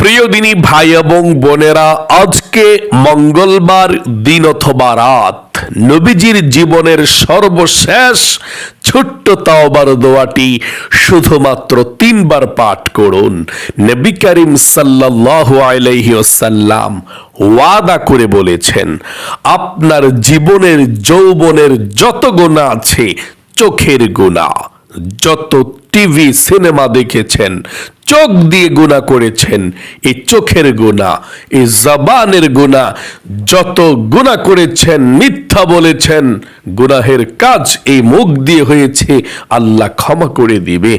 প্রিয় দিনী ভাই এবং বোনেরা, আজকে মঙ্গলবার দিন অথবা রাত, নবীজির জীবনের সর্বশেষ ছোট্ট তাওবার দোয়াটি শুধুমাত্র তিনবার পাঠ করুন। নবী করিম সাল্লাল্লাহু আলাইহি ওয়াদা করে বলেছেন, আপনার জীবনের যৌবনের যত গুণা আছে, চোখের গুণা যত টিভি, সিনেমা দেখেছেন চোখ দিয়ে গুণা করেছেন। এই চোখের গুণা এই জবানের গুণা যত গুণা করেছেন, মিথ্যা বলেছেন, গুনাহের কাজ এই মুখ দিয়ে হয়েছে, আল্লাহ ক্ষমা করে দিবে।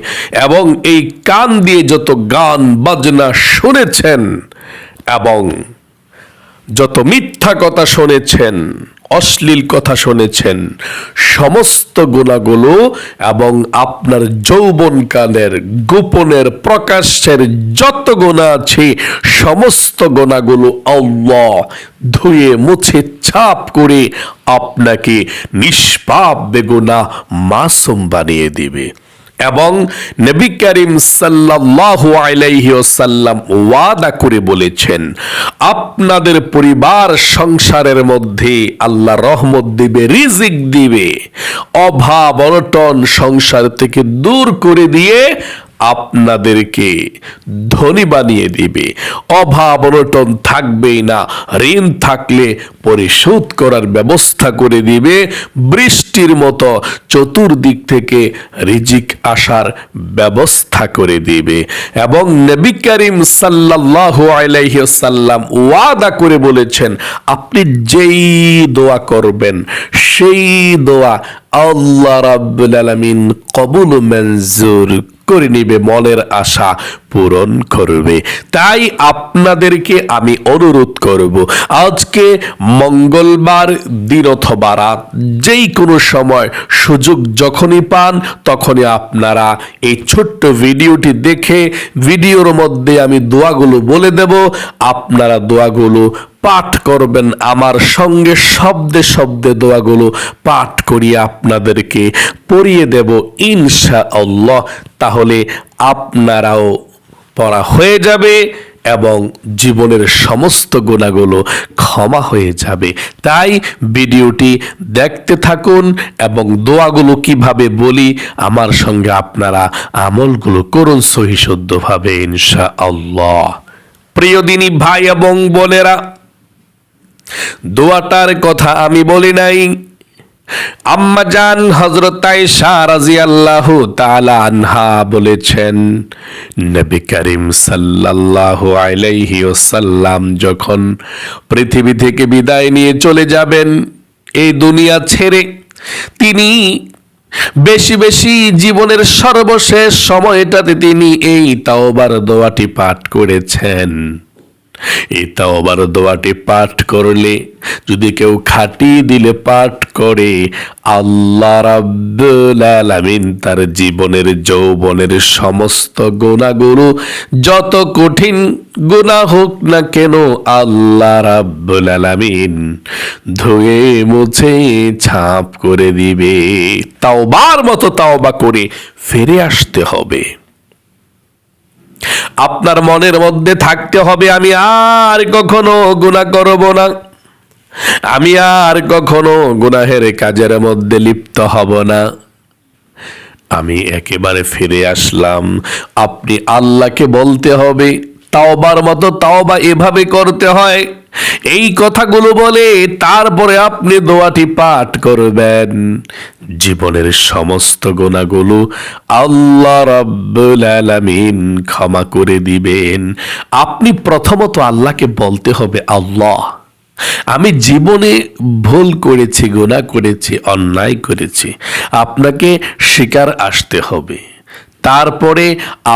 এবং এই কান দিয়ে যত গান, বাজনা শুনেছেন, এবং যত মিথ্যা কথা শুনেছেন অশ্লীল কথা শুনেছেন। সমস্ত গুণাগুলো এবং আপনার যৌবন কালের গোপনের প্রকাশের যত গোনা আছে, সমস্ত গোনাগুলো আল্লাহ ধুয়ে মুছে ছাপ করে আপনাকে নিষ্পাপ বেগুনা মাসুম বানিয়ে দিবে। এবং নবী করিম সাল্লাল্লাহু আলাইহি ওয়াসাল্লাম ওয়াদা করে বলেছেন, আপনাদের পরিবার সংসারের মধ্যে আল্লাহ রহমত দিবে, রিজিক দিবে, অভাব অনটন সংসার থেকে দূর করে দিয়ে আপনাদেরকে ধনী বানিয়ে দিবে। অভাব অনটন থাকবেই না, ঋণ থাকলে পরিশোধ করার ব্যবস্থা করে দিবে। বৃষ্টির মতো চতুর্দিক থেকে রিজিক আসার ব্যবস্থা করে দিবে। এবং নবী করিম সাল্লাল্লাহু আলাইহি সাল্লাম ওয়াদা করে বলেছেন, আপনি যেই দোয়া করবেন, সেই দোয়া আল্লাহ রাব্বুল আলামিন কবুল মঞ্জুর করে নিবে, মনের আশা পূরণ করবে। তাই আপনাদেরকে আমি অনুরোধ করব, আজকে মঙ্গলবার দিন অথবা রাত যেই কোনো সময় সুযোগ যখনই পান, তখনই আপনারা এই ছোট্ট ভিডিওটি দেখে, ভিডিওর মধ্যে আমি দোয়াগুলো বলে দেব, আপনারা দোয়াগুলো পাঠ করবেন আমার সঙ্গে শব্দে শব্দে দোয়াগুলো পাঠ করিয়ে আপনাদেরকে। পড়িয়ে দেব ইনশা আল্লাহ তাহলে আপনারাও পড়া হয়ে যাবে এবং জীবনের সমস্ত গুণাগুলো ক্ষমা হয়ে যাবে। তাই ভিডিওটি দেখতে থাকুন এবং দোয়াগুলো কীভাবে বলি, আমার সঙ্গে আপনারা আমলগুলো করুন সহিশুদ্ধভাবে ইনশা আল্লাহ প্রিয় দিনী ভাই এবং বোনেরা দোয়াটার কথা আমি বলি নাই। আম্মা জান হজরত আয়েশা রাদিয়াল্লাহু তাআলা আনহা বলেছেন, নবী করিম সাল্লাল্লাহু আলাইহি ওয়াসাল্লাম যখন পৃথিবী থেকে বিদায় নিয়ে চলে যাবেন, এই দুনিয়া ছেড়ে তিনি বেশি বেশি জীবনের সর্বশেষ সময়টাতে তিনি এই তাওবার দোয়াটি পাঠ করেছেন। এই তাওবার দোয়াটি পাঠ করলে যদি কেউ খাটি দিলে পাঠ করে, আল্লাহ আলামিন তার জীবনের, যৌবনের সমস্ত গুণাগুলো যত কঠিন গুণা হোক না কেন আল্লাহ রাব্বুল আলামিন ধুয়ে মুছে, ছাপ করে দিবে। তাওবার মতো তাওবা করে ফিরে আসতে হবে। আপনার মনের মধ্যে থাকতে হবে, আমি আর কখনো গুণা করব না। আমি আর কখনো গুনাহের কাজের মধ্যে লিপ্ত হব না। আমি একেবারে ফিরে আসলাম, আপনি আল্লাহকে বলতে হবে, তাওবার মতো তাওবা এভাবে করতে হয়। এই কথাগুলো বলে তারপরে আপনি দোয়াটি পাঠ করবেন। জীবনের সমস্ত গোনাগুলো আল্লাহ রাব্বুল আলামিন ক্ষমা করে দিবেন। আপনি প্রথমত আল্লাহকে বলতে হবে, আল্লাহ, আমি জীবনে ভুল করেছি গোনা করেছি, অন্যায় করেছি, আপনাকে স্বীকার আসতে হবে। তারপরে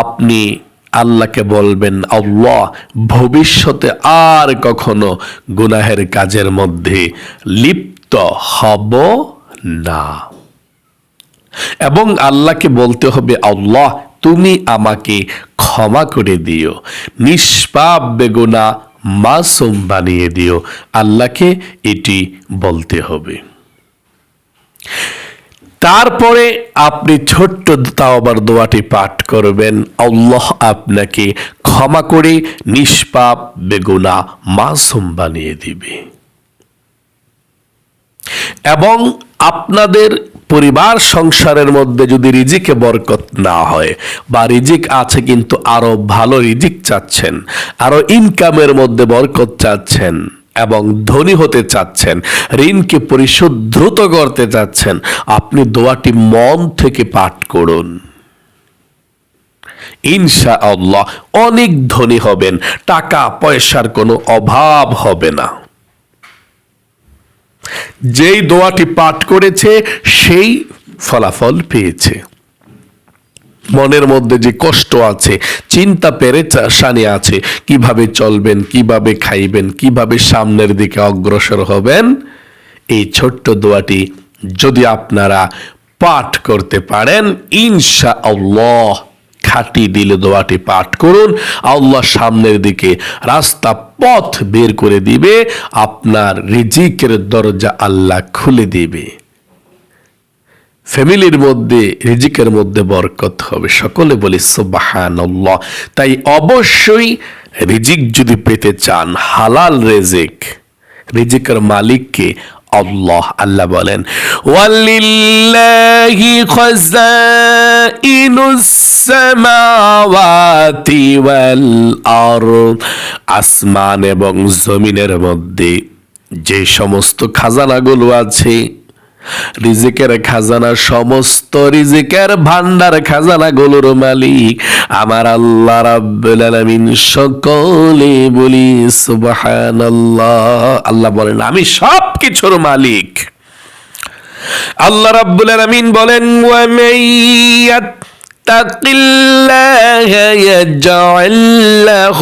আপনি আল্লাহকে বলবেন, আল্লাহ, ভবিষ্যতে আর কখনো গুনাহের কাজের মধ্যে লিপ্ত হব না। এবং আল্লাহকে বলতে হবে, আল্লাহ, তুমি আমাকে ক্ষমা করে দিও, নিষ্পাপ বেগুনা মাসুম বানিয়ে দিও। আল্লাহকে এটি বলতে হবে। তারপরে আপনি ছোট্ট তাওবার দোয়াটি পাঠ করবেন। আল্লাহ আপনাকে ক্ষমা করে নিষ্পাপ, বেগুনা, মাসুম বানিয়ে দিবে। এবং আপনাদের পরিবার সংসারের মধ্যে যদি রিজিকে বরকত না হয়, বা রিজিক আছে কিন্তু আরও ভালো রিজিক চাচ্ছেন, আরও ইনকামের মধ্যে বরকত চাচ্ছেন এবং ধনী হতে চাচ্ছেন, ঋণকে পরিশোধ দ্রুত করতে চাচ্ছেন, আপনি দোয়াটি মন থেকে পাঠ করুন। ইনশা আল্লাহ অনেক ধনী হবেন, টাকা পয়সার কোনো অভাব হবে না। যেই দোয়াটি পাঠ করেছে, সেই ফলাফল পেয়েছে। মনের মধ্যে যে কষ্ট আছে, চিন্তা পেরে পেরেশানি আছে, কীভাবে চলবেন, কীভাবে খাইবেন, কীভাবে সামনের দিকে অগ্রসর হবেন, এই ছোট্ট দোয়াটি যদি আপনারা পাঠ করতে পারেন ইনশা আল্লাহ খাটি দিলে দোয়াটি পাঠ করুন। আল্লাহ সামনের দিকে রাস্তা পথ বের করে দিবে, আপনার রিজিকের দরজা আল্লাহ খুলে দিবে। ফ্যামিলির মধ্যে, রিজিকের মধ্যে বরকত হবে। সকলে বলি সুবাহান তাই অবশ্যই রিজিক যদি পেতে চান, হালাল রেজিক, রিজিকের মালিককে আল্লাহ আল্লাহ বলেন, ওয়ালিল্লাহি খাযাইনুস সামাওয়াতি ওয়াল আরদ। আসমান এবং জমিনের মধ্যে যে সমস্ত খাজানাগুলো আছে রিজিকের খাজানা, সমস্ত রিজিকের ভান্ডার খাজানা গুলোর মালিক আমার আল্লাহ রাব্বুল আলামিন। সকলে বলি, সুবহানাল্লাহ। আল্লাহ বলেন, আমি সব কিছুর মালিক। আল্লাহ রাব্বুল আলামিন বলেন, ওয়া মাইয়াত اتق الله يجعل له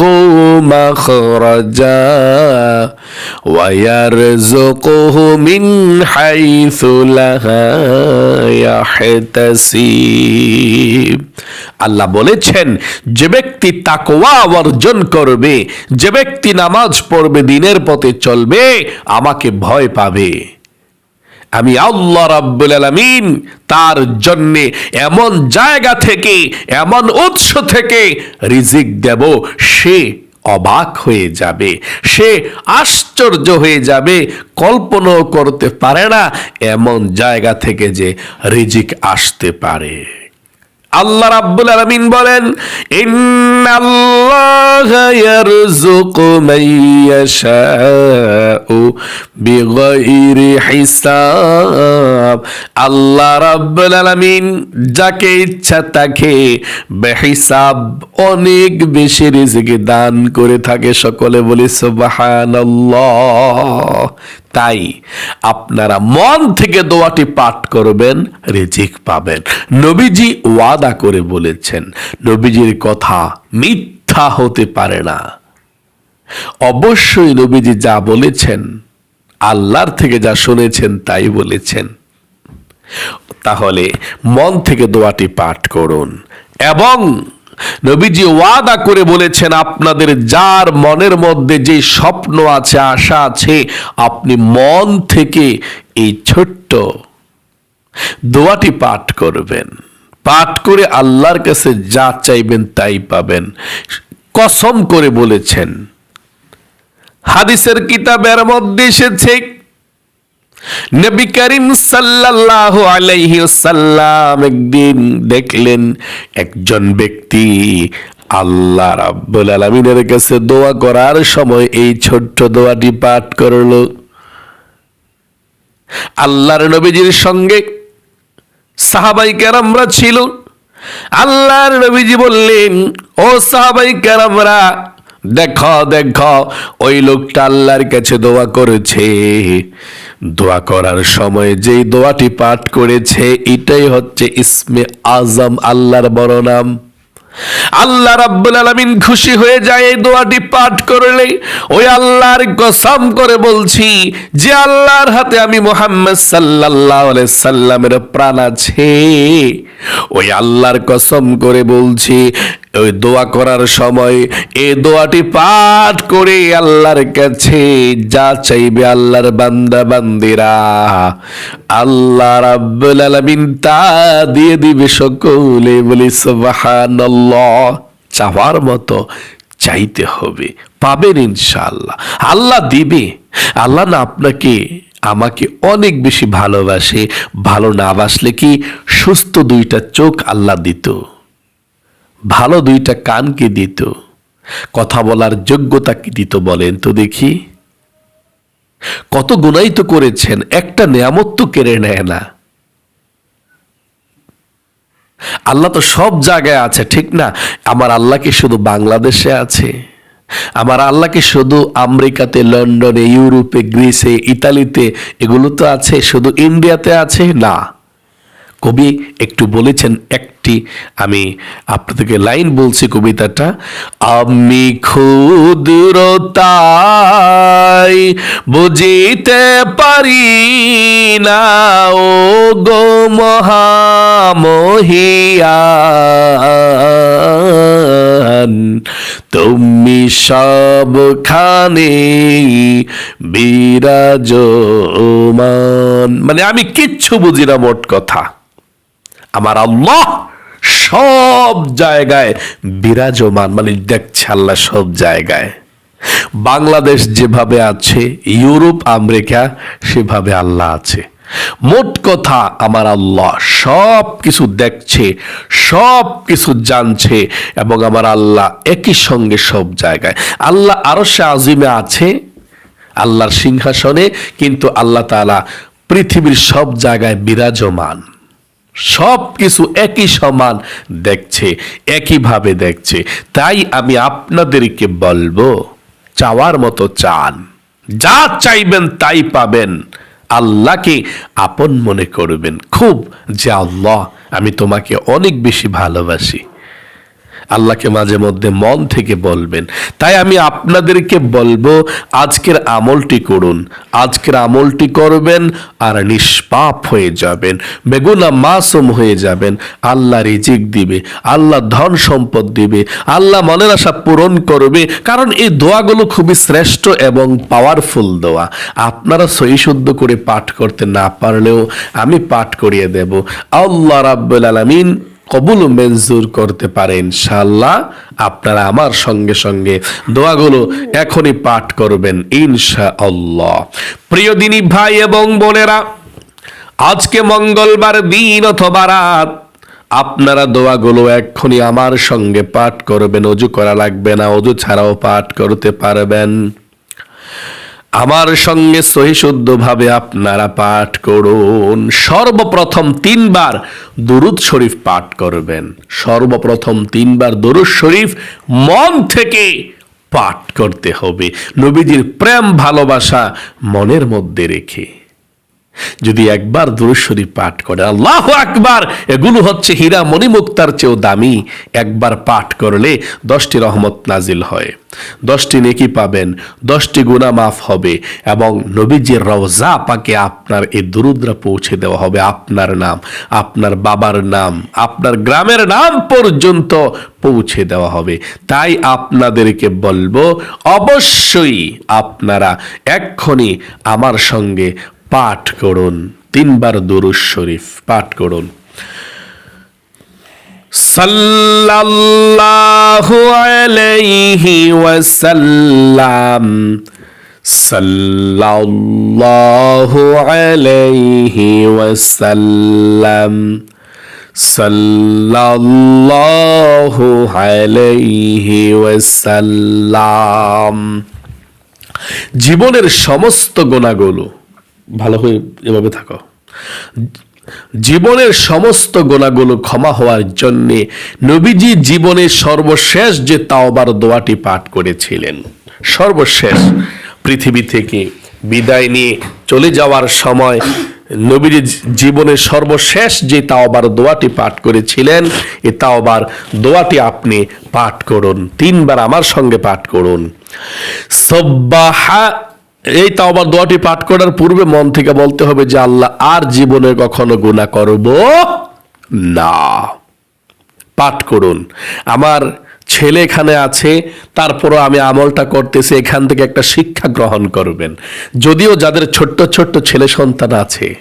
مخرجا ويرزقه من حيث لا يحتسب আল্লাহ বলেছেন যে ব্যক্তি তাকওয়া অর্জন করবে যে ব্যক্তি নামাজ পড়বে দিনের পথে চলবে আমাকে ভয় পাবে আমি আল্লাহ রাব্বুল আলামিন তার জন্য এমন জায়গা থেকে, এমন উৎস থেকে রিজিক দেব, সে অবাক হয়ে যাবে, সে আশ্চর্য হয়ে যাবে, কল্পনাও করতে পারে না এমন জায়গা থেকে যে রিজিক আসতে পারে। আল্লাহ রাব্বুল আলামিন বলেন, ইন্নাল্লাহা ইয়ারযুকু মান ইয়াশাউ বিগাইরি হিসাব। আল্লাহ রাব্বুল আলামিন যাকে ইচ্ছা তাকে বেহিসাব, অনেক বেশি রিজিক দান করে থাকে সকলে বলি, সুবহানাল্লাহ। তাই আপনারা মন থেকে দোয়াটি পাঠ করবেন, রিজিক পাবেন। নবীজি ওয়াদা করে বলেছেন, নবীজির কথা মিথ্যা হতে পারে না। অবশ্যই নবীজি যা বলেছেন, আল্লাহর থেকে যা শুনেছেন তাই বলেছেন। তাহলে মন থেকে দোয়াটি পাঠ করুন এবং নবীজি ওয়াদা করে বলেছেন, আপনাদের যার মনের মধ্যে যে স্বপ্ন আছে, আশা আছে, আপনি মন থেকে এই ছোট্ট দোয়াটি পাঠ করবেন। পাঠ করে আল্লাহর কাছে যা চাইবেন তাই পাবেন। কসম করে বলেছেন, হাদিসের কিতাবের মধ্যে এসেছে নবী করিম সাল্লাল্লাহু আলাইহি সাল্লাম একদিন দেখলেন একজন ব্যক্তি আল্লাহ রাব্বুল আলামিনের কাছে দোয়া করার সময় এই ছোট্ট দোয়াটি পাঠ করল। আল্লাহর নবীজির সঙ্গে সাহাবাই কেরামরা ছিল। আল্লাহর নবীজি বললেন, ও সাহাবাই কেরামরা দেখো দেখো, ওই লোকটা আল্লাহর কাছে দোয়া করেছে। দোয়া করার সময় যেই দোয়াটি পাঠ করেছে, এটাই হচ্ছে ইসমে আজম, আল্লাহর বড় নাম আল্লাহ রাব্বুল আলামিন খুশি হয়ে যায় এই দোয়াটি পাঠ করলে। ওই আল্লাহর কসম করে বলছি যে আল্লাহর হাতে আমি মোহাম্মদ সাল্লাল্লাহু আলাইহি সাল্লামের প্রাণ আছে। ওই আল্লাহর কসম করে বলছি ওই দোয়া করার সময় এই দোয়াটি পাঠ করে আল্লাহর কাছে যা চাইবে আল্লাহর বান্দা, বান্দিরা। আল্লাহ রাব্বুল আলামিন তা দিয়ে দিবে সকলে, বলি সুবহানাল্লাহ। চাওয়ার মতো চাইতে হবে, পাবেন ইনশাআল্লাহ। আল্লাহ দিবে। আল্লাহ না আপনাকে, আমাকে অনেক বেশি ভালোবাসে। ভালো না বাসলে কি সুস্থ দুইটা চোখ আল্লাহ দিত। ভালো দুইটা কানকে দিত। কথা বলার যোগ্যতা কি দিত বলেন তো দেখি। কত গুণাই তো করেছেন, একটা নিয়ামত তো কেড়ে নেয় না। আল্লাহ তো সব জায়গায় আছে, ঠিক না? আমার আল্লাহ কি শুধু বাংলাদেশে আছে? আমার আল্লাহ কি শুধু আমেরিকাতে, লন্ডনে, ইউরোপে, গ্রিসে, ইতালিতে এগুলো তো আছে, শুধু ইন্ডিয়াতে আছে? না। কবি একটু বলেছেন একটি আমি আপনাদেরকে লাইন বলছি কবিতাটা। আমি ক্ষুদ্রতাই বুঝিতে পারি না, ও গো মহামহিয়ান। তুমি সবখানে বিরাজমান। মানে আমি কিচ্ছু বুঝি না মোট কথা। আমার আল্লাহ সব জায়গায় বিরাজমান মানে দেখছে আল্লাহ সব জায়গায়। বাংলাদেশ যেভাবে আছে, ইউরোপ, আমেরিকা, সেভাবে আল্লাহ আছে। মোট কথা, আমার আল্লাহ সব কিছু দেখছে, সব কিছু জানছে এবং আমার আল্লাহ একই সঙ্গে সব জায়গায়। আল্লাহ আরও সে আজিমে আছে, আল্লাহর সিংহাসনে, কিন্তু আল্লাহ তাআলা পৃথিবীর সব জায়গায় বিরাজমান। সব কিছু একই সমান দেখছে একইভাবে দেখছে। তাই আমি আপনাদেরকে বলব, চাওয়ার মতো চান। যা চাইবেন তাই পাবেন। আল্লাহকে আপন মনে করবেন। খুব যে আল্লাহ, আমি তোমাকে অনেক বেশি ভালোবাসি। আল্লাহকে মাঝে মধ্যে মন থেকে বলবেন। তাই আমি আপনাদেরকে বলব, আজকের আমলটি করুন। আজকের আমলটি করবেন আর নিষ্পাপ হয়ে যাবেন। বেগুনা মাসুম হয়ে যাবেন। আল্লাহ রিজিক দিবে, আল্লাহ ধন সম্পদ দিবে, আল্লাহ মনের আশা পূরণ করবে। কারণ এই দোয়াগুলো খুবই শ্রেষ্ঠ এবং পাওয়ারফুল দোয়া। আপনারা সহি শুদ্ধ করে পাঠ করতে না পারলেও আমি পাঠ করিয়ে দেব। আল্লাহ রাব্বুল আলামিন কবুল মঞ্জুর করতে পারে ইনশাআল্লাহ। আপনারা আমার সঙ্গে সঙ্গে দোয়াগুলো এখনই পাঠ করবেন ইনশা আল্লাহ প্রিয় দিনী ভাই এবং বোনেরা, আজকে মঙ্গলবার দিন অথবা রাত, আপনারা দোয়াগুলো এক্ষুনি আমার সঙ্গে পাঠ করবেন, অজু করা লাগবে না, অজু ছাড়াও পাঠ করতে পারবেন। আমার সঙ্গে সহিশুদ্ধভাবে আপনারা পাঠ করুন। সর্বপ্রথম তিনবার দুরুদ শরীফ পাঠ করবেন। সর্বপ্রথম তিনবার দুরুদ শরীফ মন থেকে পাঠ করতে হবে। নবীজির প্রেম, ভালোবাসা মনের মধ্যে রেখে। যদি একবার দুরুশ্বরী পাঠ করে, আল্লাহ আকবার, এগুলো হচ্ছে হীরা মণিমুক্তার চেয়েও দামি। একবার পাঠ করলে দশটি রহমত নাজিল হয়। দশটি নেকি পাবেন, দশটি গুণা মাফ হবে এবং নবীজির রওজা পাকে আপনার এই দুরুদ্রা পৌঁছে দেওয়া হবে আপনার নাম, আপনার বাবার নাম, আপনার গ্রামের নাম পর্যন্ত পৌঁছে দেওয়া হবে। তাই আপনাদেরকে বলব, অবশ্যই আপনারা এক্ষুনি আমার সঙ্গে পাঠ করুন, তিনবার দুরুজ শরীফ পাঠ করুন। সাল্লাল্লাহু আলাইহি ওয়াসাল্লাম, সাল্লাল্লাহু আলাইহি ওয়াসাল্লাম, সাল্লাল্লাহু আলাইহি ওয়াসাল্লাম। জীবনের সমস্ত গোনাগুলো ভালো হয়ে এভাবে থাকো। জীবনের সমস্ত গোনাগুলো ক্ষমা হওয়ার জন্যে নবীজি জীবনের সর্বশেষ যে তাওবার দোয়াটি পাঠ করেছিলেন, সর্বশেষ পৃথিবী থেকে বিদায় নিয়ে চলে যাওয়ার সময় নবীজি জীবনের সর্বশেষ যে তাওবার দোয়াটি পাঠ করেছিলেন, এ তাওবার দোয়াটি আপনি পাঠ করুন, তিনবার আমার সঙ্গে পাঠ করুন। সব্বাহা এই তাওবার দোয়াটি পাঠ করার পূর্বে মন থেকে বলতে হবে যে আল্লাহ আর জীবনে কখনো গুণা করব না। পাঠ করুন। আমার ছেলে এখানে আছে, তারপরও আমি আমলটা করতেছি, এখান থেকে একটা শিক্ষা গ্রহণ করবেন। যদিও যাদের ছোট্ট ছোট্ট ছেলে সন্তান আছে,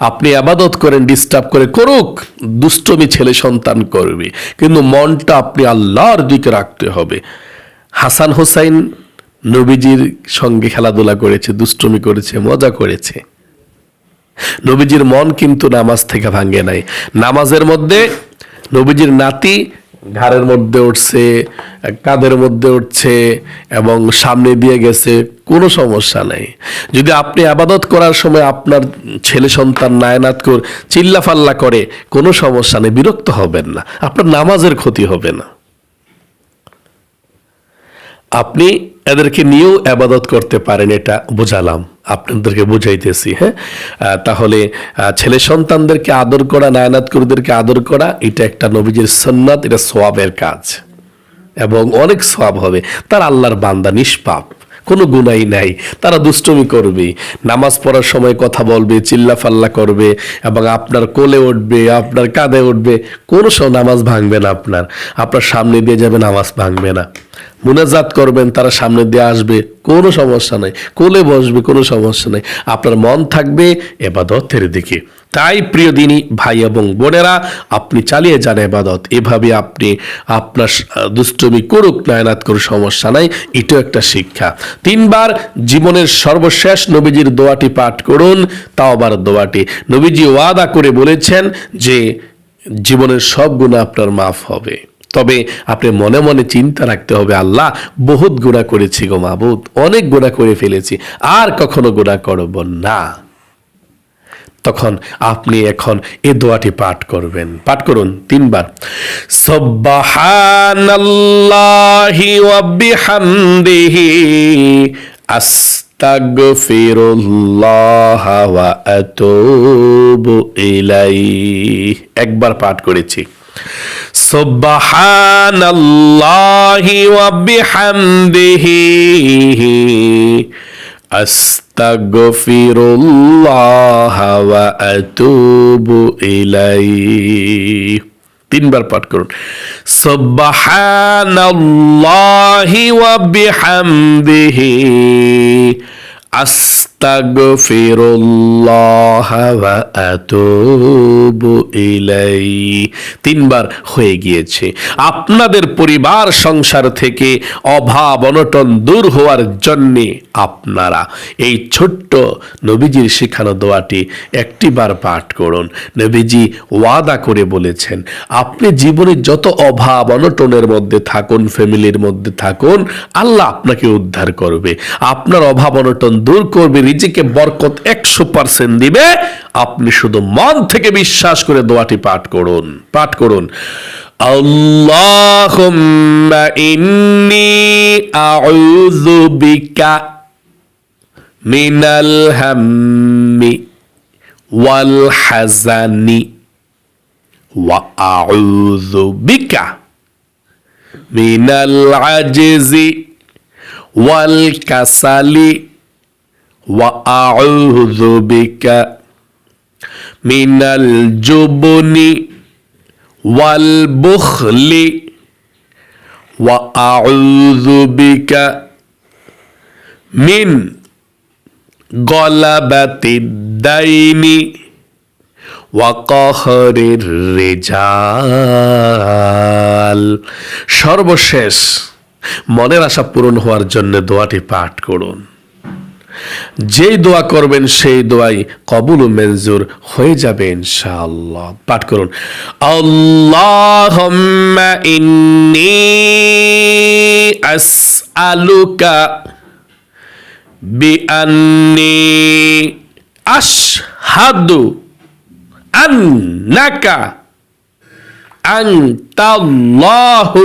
আপনি আবাদত করেন ডিস্টার্ব করে করুক, দুষ্টমি ছেলে সন্তান করবে। কিন্তু মনটা আপনি আল্লাহর দিকে রাখতে হবে। হাসান হোসাইন নবীজির সঙ্গে খেলাধুলা করেছে, দুষ্টমি করেছে, মজা করেছে। নবীজির মন কিন্তু নামাজ থেকে ভাঙ্গে নাই। নামাজের মধ্যে নবীজির নাতি ঘাড়ের মধ্যে উঠছে, কাঁধের মধ্যে উঠছে এবং সামনে দিয়ে গেছে, কোনো সমস্যা নাই। যদি আপনি আবাদত করার সময় আপনার ছেলে সন্তান নায়নাত কর চিল্লা ফাল্লা করে, কোনো সমস্যা নেই, বিরক্ত হবেন না, আপনার নামাজের ক্ষতি হবে না। আপনি এদেরকে নিয়েও আবাদত করতে পারেন, এটা বোঝালাম। আপনাদেরকে বুঝাইতেছি হ্যাঁ? তাহলে ছেলে সন্তানদেরকে আদর করা নায়নাত করিদেরকে আদর করা, এটা একটা নবীজির সন্ন্যাত এটা সোয়াবের কাজ। এবং অনেক সোয়াব হবে। তার আল্লাহর বান্দা নিষ্পাপ। কোনো গুনাই নাই। তারা দুষ্টমি করবে, নামাজ পড়ার সময় কথা বলবে, চিল্লাফাল্লা করবে এবং আপনার কোলে উঠবে, আপনার কাঁধে উঠবে, কোনো সব নামাজ ভাঙবে না আপনার। আপনার সামনে দিয়ে যাবে, নামাজ ভাঙবে না। মুনাজাত করবেন, তারা সামনে দিয়ে আসবে, কোনো সমস্যা নাই। কোলে বসবে, কোনো সমস্যা নেই। আপনার মন থাকবে এবাদতের দিকে। তাই, প্রিয় দিনী, ভাই এবং বোনেরা, আপনি চালিয়ে যান এবাদত। এভাবে আপনি আপনার দুষ্টমি করুক, নায়নাত করুক, সমস্যা নাই, এটাও একটা শিক্ষা। তিনবার জীবনের সর্বশেষ নবীজির দোয়াটি পাঠ করুন, তাও আবার দোয়াটি। নবীজি ওয়াদা করে বলেছেন যে, জীবনের সব গুণা আপনার মাফ হবে। তবে আপনি মনে মনে চিন্তা রাখতে হবে, আল্লাহ বহুত গুণা করেছি গো মাবুদ, অনেক গুণা করে ফেলেছি, আর কখনো গুণা করব না। তখন আপনি এখন এ দোয়াটি পাঠ করবেন। পাঠ করুন তিনবার। সব্বাহানাল্লাহি ওয়া বিহামদিহি আস্তাগফিরুল্লাহ ওয়া আতুবু ইলাইহি। একবার পাঠ করেছি। সব্বাহানাল্লাহি ওয়া বিহামদিহি আস্তাগফিরুল্লাহ الله وأتوب إليه তিনবার পাঠ করুন। সুবহানাল্লাহি ওয়া বিহামদিহি। আস্তাগফিরুল্লাহ ওয়া আতুবু ইলাইহি। তিনবার হয়ে গিয়েছে। আপনাদের পরিবার সংসার থেকে অভাব, অনটন দূর হওয়ার জন্যে আপনারা এই ছোট্ট নবীজির শেখানো দোয়াটি একটিবার পাঠ করুন। নবীজি ওয়াদা করে বলেছেন, আপনি জীবনে যত অভাব, অনটনের মধ্যে থাকুন ফ্যামিলির মধ্যে থাকুন, আল্লাহ আপনাকে উদ্ধার করবে। আপনার অভাব, অনটন দূর করবে রিজিকে বরকত একশো পার্সেন্ট দিবে। আপনি শুধু মন থেকে বিশ্বাস করে দোয়াটি পাঠ করুন। পাঠ করুন। মিনাল হাম্মি ওয়াল মিনাল মিনাল জুবনি ওয়াল বুখলি ওয়া আউযু বিকা মিন গলাবাতিদ দাইনি ওয়াকহরের রেজাল সর্বশেষ মনের আশা পূরণ হওয়ার জন্য দোয়াটি পাঠ করুন। যেই দোয়া করবেন, সেই দোয়াই কবুল মঞ্জুর হয়ে যাবে ইনশাআল্লাহ। পাঠ করুন, আল্লাহুম্মা ইন্নী আসআলুকা বিআন্নি আশহাদু আন্নাকা আনতাল্লাহু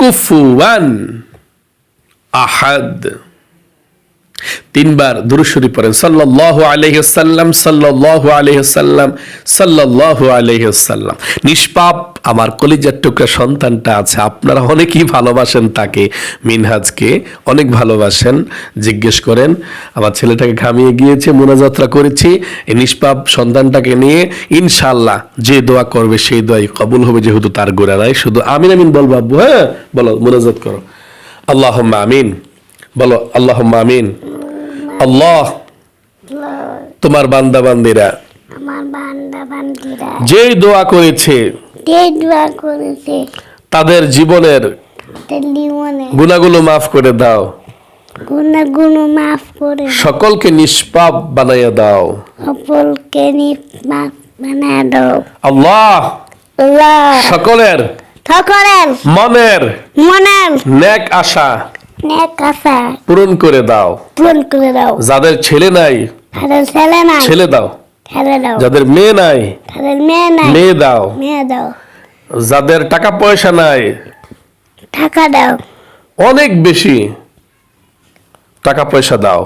كفوا أحد. তিনবার দুরুশরী পড়েন। সাল্লাল্লাহু আলাইহি সাল্লাম সাল্লাল্লাহু আলাইহি সাল্লাম নিষ্পাপ আমার কলিজার টুকরা সন্তানটা আছে, আপনারা অনেকেই ভালোবাসেন তাকে। মিনহাজকে অনেক ভালোবাসেন, জিজ্ঞেস করেন, আমার ছেলেটাকে ঘামিয়ে গিয়েছে, মোনাজাত্রা করেছি, এই নিষ্পাপ সন্তানটাকে নিয়ে ইনশাআল্লাহ যে দোয়া করবে, সেই দোয়াই কবুল হবে, যেহেতু তার গোড়া নাই। শুধু আমিন আমিন বলব, আব্বু হ্যাঁ বলো, মোনাজাত করো। আল্লাহ আমিন, বলো আল্লাহ আমিন। আল্লাহ। তোমার বান্দা বান্দিরা আমার বান্দা বান্দিরা যেই দোয়া করেছে যে দোয়া করেছে। তাদের জীবনের গুণাগুলো মাফ করে দাও। গুণা গুণ মাফ করে সকলকে নিষ্পাপ বানাইয়া দাও। সকলকে মাফ বানা দাও। আল্লাহ। আল্লাহ। সকলের সকলের মনের মনের নেক আশা পূরণ করে দাও। পূরণ করে দাও। যাদের ছেলে নাই ছেলে নাই ছেলে দাও। ছেলে দাও। যাদের মেয়ে নাই তাদের মেয়ে নাই মেয়ে দাও। মেয়ে দাও। যাদের টাকা পয়সা নাই টাকা দাও। অনেক বেশি টাকা পয়সা দাও।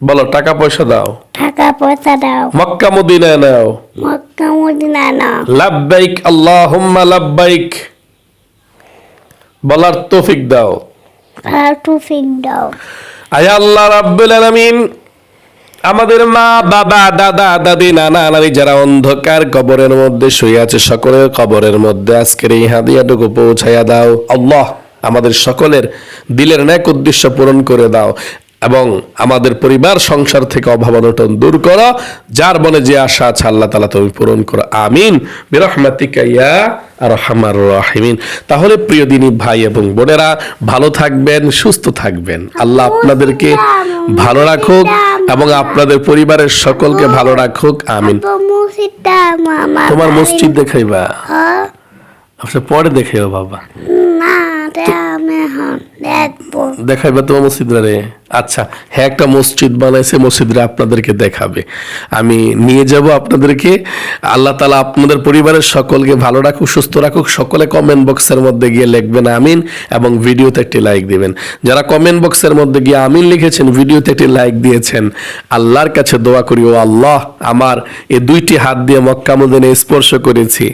বলো টাকা পয়সা দাও। টাকা পয়সা দাও। মক্কা মদিনায় নাও। মক্কা মদিনা নাও। লাব্বাইক আল্লাহুম্মা লাব্বাইক। বলার তৌফিক দাও। আল্লাহ রাব্বুল আলামিন। আমাদের মা, বাবা, দাদা, দাদি, নানা, নানি যারা অন্ধকার কবরের মধ্যে শুয়ে আছে, সকলের কবরের মধ্যে আজকের এই হাদিয়াটুকু পৌঁছাইয়া দাও। আল্লাহ আমাদের সকলের দিলের ন্যাক উদ্দেশ্য পূরণ করে দাও। এবং আমাদের পরিবার সংসার থেকে অভাব অনটন দূর করো যার মনে যে আশা আছে আল্লাহ তালা তুমি পূরণ করো আমিন। বিরহমাতিকা ইয়া আর রহমার রাহিমিন। তাহলে প্রিয় দিনী ভাই এবং বোনেরা ভালো থাকবেন সুস্থ থাকবেন। আল্লাহ আপনাদেরকে ভালো রাখুক এবং আপনাদের পরিবারের সকলকে ভালো রাখুক। আমিন। তোমার মসজিদ দেখাইবা? আচ্ছা পরে দেখাইবা বাবা। না। দেখাইবা তোমার রে। আচ্ছা হ্যাঁ একটা মসজিদ বানাইছে আপনাদেরকে দেখাবে। আমি নিয়ে যাব আপনাদেরকে। আল্লাহ তালা আপনাদের পরিবারের সকলকে ভালো রাখুক, সুস্থ রাখুক। সকলে কমেন্ট বক্সের মধ্যে গিয়ে লিখবেন আমিন এবং ভিডিওতে একটি লাইক দিবেন। যারা কমেন্ট বক্সের মধ্যে গিয়ে আমিন লিখেছেন, ভিডিওতে একটি লাইক দিয়েছেন, আল্লাহর কাছে দোয়া করি, ও আল্লাহ, আমার এই দুইটি হাত দিয়ে মক্কা মদিনে স্পর্শ করেছি,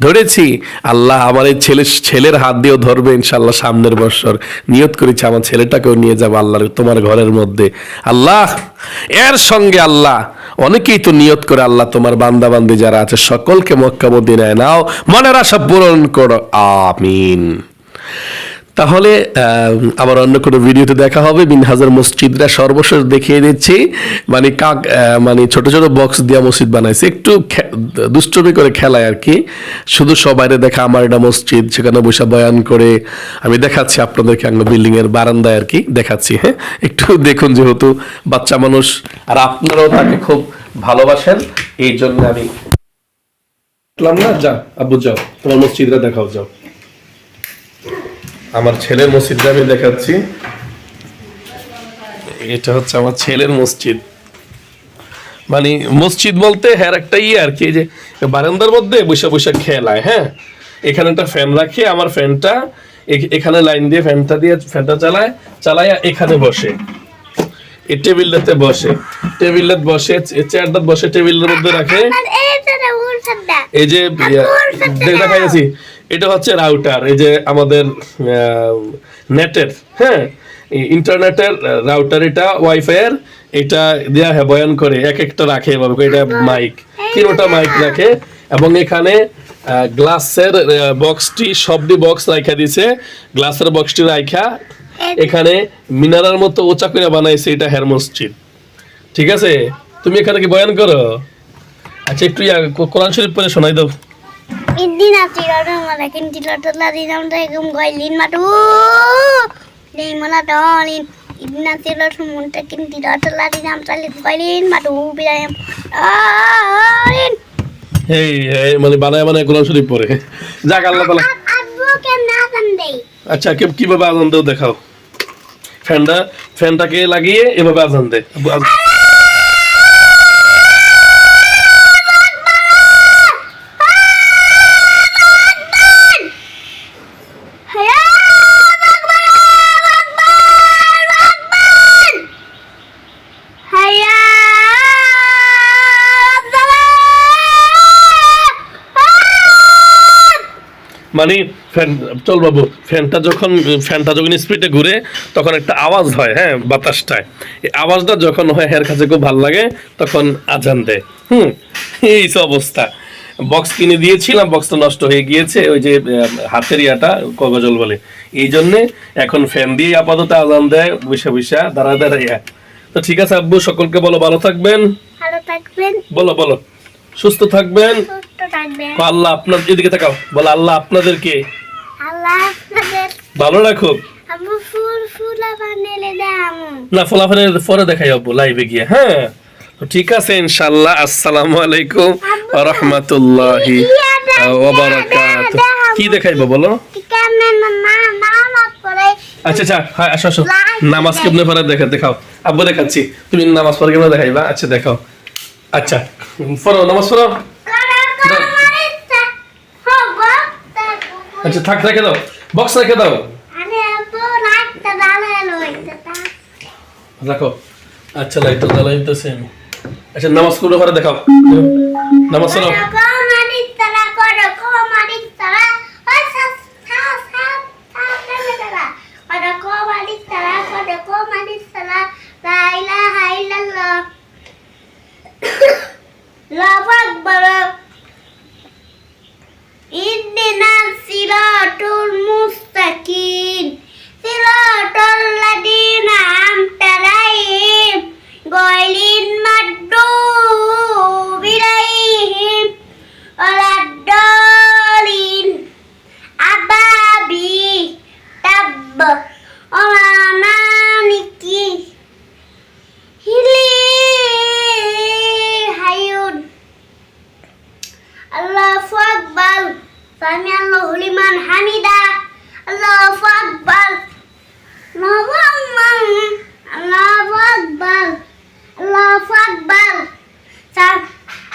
ধরেছি। আল্লাহ আমার এই ছেলে ছেলের হাত দিয়েও ধরবে, ইনশাল্লাহ। সামনের বছর নিয়ত করেছে, আমার ছেলেটাকেও নিয়ে যাব আল্লাহর, তোমার ঘরের মধ্যে। আল্লাহ, এর সঙ্গে আল্লাহ, অনেকেই তো নিয়ত করে আল্লাহ তোমার বান্দা বান্দি যারা আছে, সকলকে মক্কা মদিনায় নাও, মনের আশা পূরণ করো। আমিন। তাহলে আবার অন্য কোনো ভিডিওতে দেখা হবে। বিন হাজার মসজিদরা সর্বশেষ দেখিয়ে দিচ্ছি। মানে কাক মানে ছোট ছোট বক্স দিয়া মসজিদ বানাইছে। একটু দুষ্টমি করে খেলায় আর কি। শুধু সবাইরে দেখা আমার এটা মসজিদ, সেখানে বসে বয়ান করে। আমি দেখাচ্ছি আপনাদেরকে আঙ্গ বিল্ডিং এর বারান্দায় আর কি। দেখাচ্ছি হ্যাঁ? একটু দেখুন যেহেতু বাচ্চা মানুষ। আর আপনারাও তাকে খুব ভালোবাসেন। এই জন্য আমি না? যা আব্বু যাও। তোমার মসজিদরা দেখাও, যাও। আমার ছেলের মসজিদটা আমি দেখাচ্ছি। এটা হচ্ছে আমার ছেলের মসজিদ। মানে মসজিদ বলতে হ্যাঁ একটা ইয়ে আর কি যে বারান্দার মধ্যে বসে বসে খেলায় হ্যাঁ? এখানে একটা ফ্যান রাখি আমার ফ্যানটা এখানে লাইন দিয়ে ফ্যানটা দিয়ে ফ্যানটা চালায় চালায় এখানে বসে। এই টেবিলটাতে বসে। টেবিলটাতে বসে চেয়ারটা বসে টেবিলের মধ্যে রাখে। এই যে দেখা গেছি এটা হচ্ছে রাউটার এই যে আমাদের নেটের হ্যাঁ? ইন্টারনেটের রাউটার এটা ওয়াইফাই এর, এটা দেয়া হ্যাঁ বয়ান করে, এক একটা রাখে এভাবে এটা মাইক তিনোটা মাইক রাখে, এবং এখানে গ্লাসের বক্সটি সবটি বক্স রাখা দিছে গ্লাসের বক্সটি রাখা এখানে মিনারার মতো উঁচা করে বানাইছে এটা হের মসজিদ। ঠিক আছে? তুমি এখানে কি বয়ান করো? আচ্ছা একটু কোরআন শরীফ পড়ে শোনাই দাও। ఇన్ని నా తీరాడు మనకి తిలోటోలా తీరా ఉంటాయి ఇంకో ఇల్లినట్టు నేమలట ఇది నా తీరాటం ఉంటాయి తిలోటోలా తీరా ఉంటాయి ఇంకో ఇల్లినట్టు ఊపిరాయం Hey, hey, মানে বানায় বানায় কোরআন শরীফ পড়ে যাক আল্লাহ তালা। আব্বুকে না আনন্দে আচ্ছা কে কীভাবে আনন্দ দেখাও। ফ্যানটা ফ্যানটাকে লাগিয়ে এভাবে আনন্দে আব্বু মানে ফ্যান চল বাবু ফ্যানটা যখন ফ্যানটা যখন স্পিডে ঘুরে তখন একটা আওয়াজ হয় হ্যাঁ বাতাসটায়। এই আওয়াজটা যখন হয় হের কাছে খুব ভালো লাগে তখন আজান দেয়। হুম এই তো অবস্থা। বক্স কিনে দিয়েছিলাম বক্সটা নষ্ট হয়ে গিয়েছে ওই যে হাতের ইয়াটা কগজল বলে। এই জন্যে এখন ফ্যান দিয়ে আপাতত আজান দেয় বৈশা বৈশা দাঁড়া দাঁড়াইয়া তো ঠিক আছে আব্বু সকলকে বলো ভালো থাকবেন? ভালো থাকবেন। বলো বলো। সুস্থ থাকবেন? থাকবেন আল্লাহ আপনার এদিকে তাকাও। বলো আল্লাহ আপনাদেরকে আল্লাহ আপনাদের ভালো রাখুক। ফুল ফুল না পরে দেখাই আব্বু লাইভে গিয়ে। হ্যাঁ ঠিক আছে আসসালামু আলাইকুম রহমতুল্লাহি কি দেখাইবো বলো? আচ্ছা আচ্ছা হ্যাঁ আসো আসো। নামাজ কেমনে পরে দেখা দেখাও। আব্বু দেখাচ্ছি। তুমি নামাজ পড়ে কেমনে দেখাইবা? আচ্ছা দেখাও। আচ্ছা পড়ো নামাজ পড়ো করা করার ইচ্ছা হবে আচ্ছা থাক রেখে দাও। বক্স রেখে দাও। রাখো। আচ্ছা লাইট তো জ্বালাইতেছে আমি। আচ্ছা নামাজ করে ঘরে দেখাও। নামাজ পড়ো কমারি তারা করো কমারি তারা ওই সাস সাস সাস তারা করো কমারি তারা করো কমারি তারা লা ইলাহা ইল্লাল্লাহ আল্লাহু আকবার ইহদিনা সিরাতুল মুস্তাকিম সিরাতাল লাযিনা আন'আমতা আলাইহিম গায়রিল মাগদুবি আলাইহিম ওয়ালাদ-দালিন আবাবি তাব ওমানানিকি হিলি হায়ুন আল্লাহু আকবার সামি আল্লাহু লিমান হামিদা আল্লাহু আকবার আল্লাহু আকবার আল্লাহু আকবার আল্লাহু আকবার সাম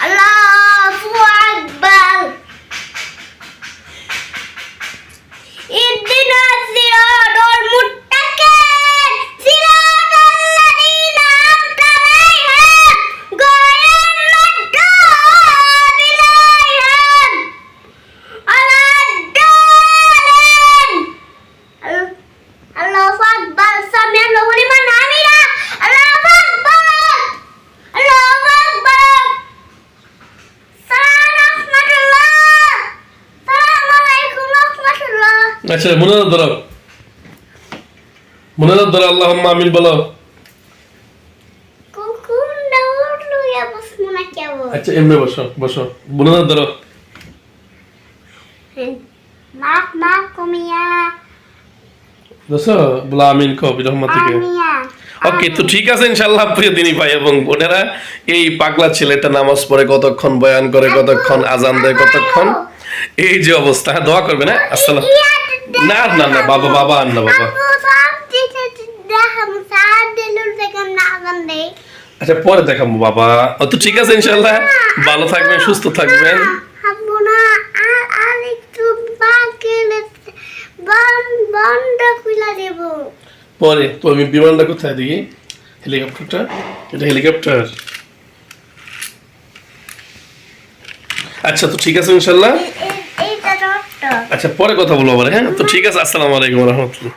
আল্লাহু আকবার ইহদিনা সিরাতাল মুত্তাকিন সিরাতাল লাযিনা আন'আমতা আলাইহিম গায়রিল মাগদুবি আলাইহিম ওয়ালাদ-দালিন আল্লাহু আকবার সামি আল্লাহু লিমান হামিদা আল্লাহু আকবার আল্লাহু আকবার সালাম রাহমাতুল্লাহ সালাম আলাইকুম রাহমাতুল্লাহ আচ্ছা মনে ধরো মনে ধরো আল্লাহ আমিন বলো। আচ্ছা এমনি বসো বসো। ধরো। মাক মাক কমিয়া। দোসো বলো আমিন কো বিরহমত থেকে। ওকে তো ঠিক আছে ইনশাল্লাহ প্রিয় দিনী ভাই এবং বোনেরা এই পাগলা ছেলেটা নামাজ পড়ে কতক্ষণ বয়ান করে কতক্ষণ আজান দেয় কতক্ষণ? এই যে অবস্থা হ্যাঁ দোয়া করবে না? আসসালাম। না না না বাবা বাবা আর না বাবা আপু সব দিতে দেখাম সাত দিলুর থেকে না গন্ধে আচ্ছা পরে দেখাবো বাবা। ও তো ঠিক আছে ইনশাল্লাহ ভালো থাকবেন সুস্থ থাকবেন। পরে তো আমি বিমানটা কোথায় দেখি? হেলিকপ্টারটা? এটা হেলিকপ্টার। আচ্ছা তো ঠিক আছে ইনশাল্লাহ আচ্ছা পরে কথা বলব আবার হ্যাঁ? তো ঠিক আছে আসসালামু আলাইকুম রহমতুল্লাহ।